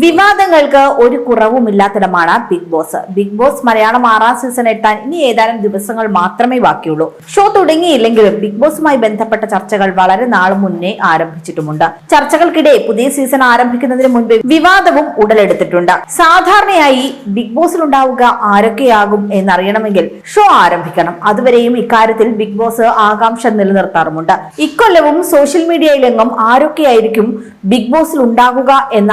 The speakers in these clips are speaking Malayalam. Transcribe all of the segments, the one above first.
വിവാദങ്ങൾക്ക് ഒരു കുറവുമില്ലാത്തിടമാണ് Bigg Boss. Bigg Boss Malayalam ആറാം സീസൺ എത്താൻ ഇനി ഏതാനും ദിവസങ്ങൾ മാത്രമേ ബാക്കിയുള്ളൂ. ഷോ തുടങ്ങിയില്ലെങ്കിലും ബിഗ് ബോസുമായി ബന്ധപ്പെട്ട ചർച്ചകൾ വളരെ നാൾ മുന്നേ ആരംഭിച്ചിട്ടുമുണ്ട്. ചർച്ചകൾക്കിടെ പുതിയ സീസൺ ആരംഭിക്കുന്നതിന് മുൻപ് വിവാദവും ഉടലെടുത്തിട്ടുണ്ട്. സാധാരണയായി ബിഗ് ബോസിൽ ഉണ്ടാവുക ആരൊക്കെയാകും എന്നറിയണമെങ്കിൽ ഷോ ആരംഭിക്കണം. അതുവരെയും ഇക്കാര്യത്തിൽ ബിഗ് ബോസ് ആകാംക്ഷ നിലനിർത്താറുമുണ്ട്. ഇക്കൊല്ലവും സോഷ്യൽ മീഡിയയിലെങ്ങും ആരൊക്കെയായിരിക്കും ബിഗ് ബോസിൽ ഉണ്ടാകുക എന്ന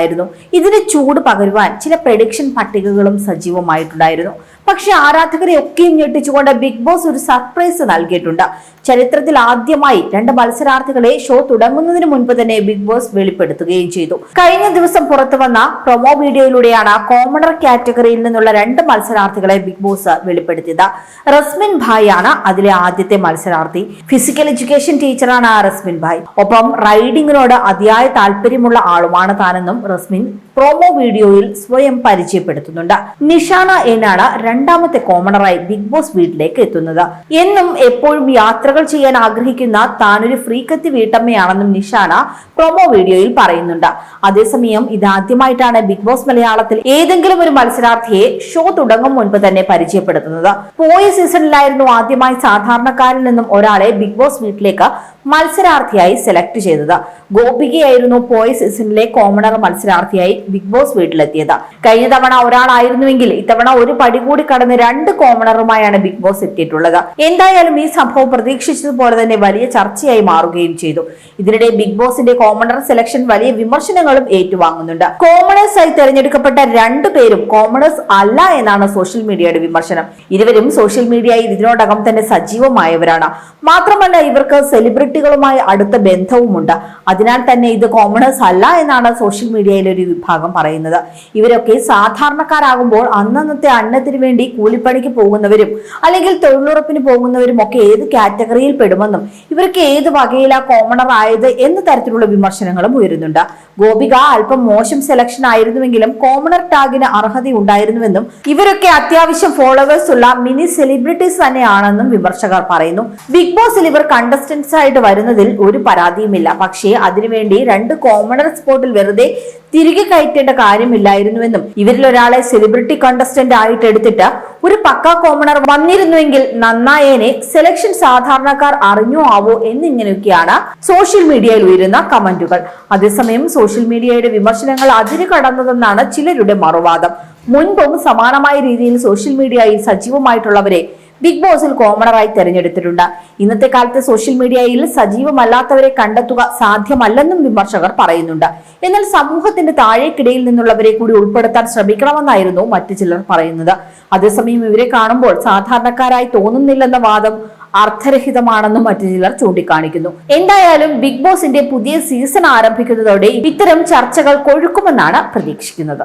ചർച്ചകളായിരുന്നു ഇതിന് ചൂട് പകരുവാൻ ചില പ്രഡിക്ഷൻ പട്ടികകളും സജീവമായിട്ടുണ്ടായിരുന്നു. പക്ഷെ ആരാധകരെ ഒക്കെയും ഞെട്ടിച്ചുകൊണ്ട് ബിഗ് ബോസ് ഒരു സർപ്രൈസ് നൽകിയിട്ടുണ്ട്. ചരിത്രത്തിൽ ആദ്യമായി രണ്ട് മത്സരാർത്ഥികളെ ഷോ തുടങ്ങുന്നതിന് മുൻപ് തന്നെ ബിഗ് ബോസ് വെളിപ്പെടുത്തുകയും ചെയ്തു. കഴിഞ്ഞ ദിവസം പുറത്തു വന്ന പ്രൊമോ വീഡിയോയിലൂടെയാണ് കോമണർ കാറ്റഗറിയിൽ നിന്നുള്ള രണ്ട് മത്സരാർത്ഥികളെ ബിഗ് ബോസ് വെളിപ്പെടുത്തിയത്. റസ്മിൻ ഭായ് ആണ് അതിലെ ആദ്യത്തെ മത്സരാർത്ഥി. ഫിസിക്കൽ എഡ്യൂക്കേഷൻ ടീച്ചറാണ് റസ്മിൻ ഭായ്. ഒപ്പം റൈഡിങ്ങിനോട് അതിയായ താല്പര്യമുള്ള ആളുമാണ് താനെന്നും റസ്മിൻ പ്രൊമോ വീഡിയോയിൽ സ്വയം പരിചയപ്പെടുത്തുന്നുണ്ട്. നിഷാന എന്നാണ് രണ്ടാമത്തെ കോമണറായി ബിഗ് ബോസ് വീട്ടിലേക്ക് എത്തുന്നത്. എന്നും എപ്പോഴും യാത്രകൾ ചെയ്യാൻ ആഗ്രഹിക്കുന്ന താനൊരു ഫ്രീക്കത്തി വീട്ടമ്മയാണെന്നും നിഷാന പ്രൊമോ വീഡിയോയിൽ പറയുന്നുണ്ട്. അതേസമയം ഇതാദ്യമായിട്ടാണ് ബിഗ് ബോസ് മലയാളത്തിൽ ഏതെങ്കിലും ഒരു മത്സരാർത്ഥിയെ ഷോ തുടങ്ങും മുൻപ് തന്നെ പരിചയപ്പെടുത്തുന്നത്. പോയ സീസണിലായിരുന്നു ആദ്യമായി സാധാരണക്കാരിൽ നിന്നും ഒരാളെ ബിഗ് ബോസ് വീട്ടിലേക്ക് മത്സരാർത്ഥിയായി സെലക്ട് ചെയ്തത്. ഗോപികയായിരുന്നു പോയ സീസണിലെ കോമണർ മത്സരാർത്ഥിയായി ബിഗ് ബോസ് വീട്ടിലെത്തിയത്. കഴിഞ്ഞ തവണ ഒരാളായിരുന്നുവെങ്കിൽ ഇത്തവണ ഒരു പടി കൂടി കടന്ന് രണ്ട് കോമണറുമായാണ് ബിഗ് ബോസ് എത്തിയിട്ടുള്ളത്. എന്തായാലും ഈ സംഭവം പ്രതീക്ഷിച്ചതുപോലെ തന്നെ വലിയ ചർച്ചയായി മാറുകയും ചെയ്തു. ഇതിനിടെ ബിഗ് ബോസിന്റെ കോമണർ സെലക്ഷൻ വലിയ വിമർശനങ്ങളും ഏറ്റുവാങ്ങുന്നുണ്ട്. കോമണേഴ്സ് ആയി തെരഞ്ഞെടുക്കപ്പെട്ട രണ്ടു പേരും കോമണേഴ്സ് അല്ല എന്നാണ് സോഷ്യൽ മീഡിയയുടെ വിമർശനം. ഇരുവരും സോഷ്യൽ മീഡിയയിൽ ഇതിനോടകം തന്നെ സജീവമായവരാണ്. മാത്രമല്ല ഇവർക്ക് സെലിബ്രിറ്റികളുമായി അടുത്ത ബന്ധവുമുണ്ട്. അതിനാൽ തന്നെ ഇത് കോമണേഴ്സ് അല്ല എന്നാണ് സോഷ്യൽ മീഡിയയിലെ ഒരു വിഭാഗം പറയുന്നത്. ഇവരൊക്കെ സാധാരണക്കാരാകുമ്പോൾ അന്നന്നത്തെ അന്നത്തിന് വേണ്ടി കൂലിപ്പണിക്ക് പോകുന്നവരും അല്ലെങ്കിൽ തൊഴിലുറപ്പിന് പോകുന്നവരും ഒക്കെ ഏത് കാറ്റഗറിയിൽ പെടുമെന്നും ഇവർക്ക് ഏത് വകയിലാ കോമണർ ആയത് എന്ന തരത്തിലുള്ള വിമർശനങ്ങളും ഉയരുന്നുണ്ട്. ഗോപിക അല്പം മോശം സെലക്ഷൻ ആയിരുന്നുവെങ്കിലും കോമണർ ടാഗിന് അർഹതയുണ്ടായിരുന്നുവെന്നും ഇവരൊക്കെ അത്യാവശ്യം ഫോളോവേഴ്സ് ഉള്ള മിനി സെലിബ്രിറ്റീസ് തന്നെയാണെന്നും വിമർശകർ പറയുന്നു. ബിഗ് ബോസിൽ ഇവർ കണ്ടസ്റ്റൻസ് ആയിട്ട് വരുന്നതിൽ ഒരു പരാതിയുമില്ല. പക്ഷേ അതിനുവേണ്ടി രണ്ട് കോമണർ സ്പോട്ടിൽ വെറുതെ തിരികെ കയറ്റേണ്ട കാര്യമില്ലായിരുന്നുവെന്നും ഇവരിൽ ഒരാളെ സെലിബ്രിറ്റി കണ്ടസ്റ്റന്റ് ആയിട്ട് എടുത്തിട്ട് ഒരു പക്ക കോമണർ വന്നിരുന്നുവെങ്കിൽ നന്നായേനെ സെലക്ഷൻ സാധാരണക്കാർ അറിഞ്ഞോ ആവോ എന്നിങ്ങനെയൊക്കെയാണ് സോഷ്യൽ മീഡിയയിൽ ഉയരുന്ന കമന്റുകൾ. അതേസമയം സോഷ്യൽ മീഡിയയുടെ വിമർശനങ്ങൾ അതിര് കടന്നതെന്നാണ് ചിലരുടെ മറുവാദം. മുൻപും സമാനമായ രീതിയിൽ സോഷ്യൽ മീഡിയയിൽ സജീവമായിട്ടുള്ളവരെ ബിഗ് ബോസിൽ കോമണറായി തെരഞ്ഞെടുത്തിട്ടുണ്ട്. ഇന്നത്തെ കാലത്ത് സോഷ്യൽ മീഡിയയിൽ സജീവമല്ലാത്തവരെ കണ്ടെത്തുക സാധ്യമല്ലെന്നും വിമർശകർ പറയുന്നുണ്ട്. എന്നാൽ സമൂഹത്തിന്റെ താഴേക്കിടയിൽ നിന്നുള്ളവരെ കൂടി ഉൾപ്പെടുത്താൻ ശ്രമിക്കണമെന്നായിരുന്നു മറ്റു ചിലർ പറയുന്നത്. അതേസമയം ഇവരെ കാണുമ്പോൾ സാധാരണക്കാരായി തോന്നുന്നില്ലെന്ന വാദം അർത്ഥരഹിതമാണെന്നും മറ്റു ചിലർ ചൂണ്ടിക്കാണിക്കുന്നു. എന്തായാലും ബിഗ് ബോസിന്റെ പുതിയ സീസൺ ആരംഭിക്കുന്നതോടെ ഇത്തരം ചർച്ചകൾ കൊഴുക്കുമെന്നാണ് പ്രതീക്ഷിക്കുന്നത്.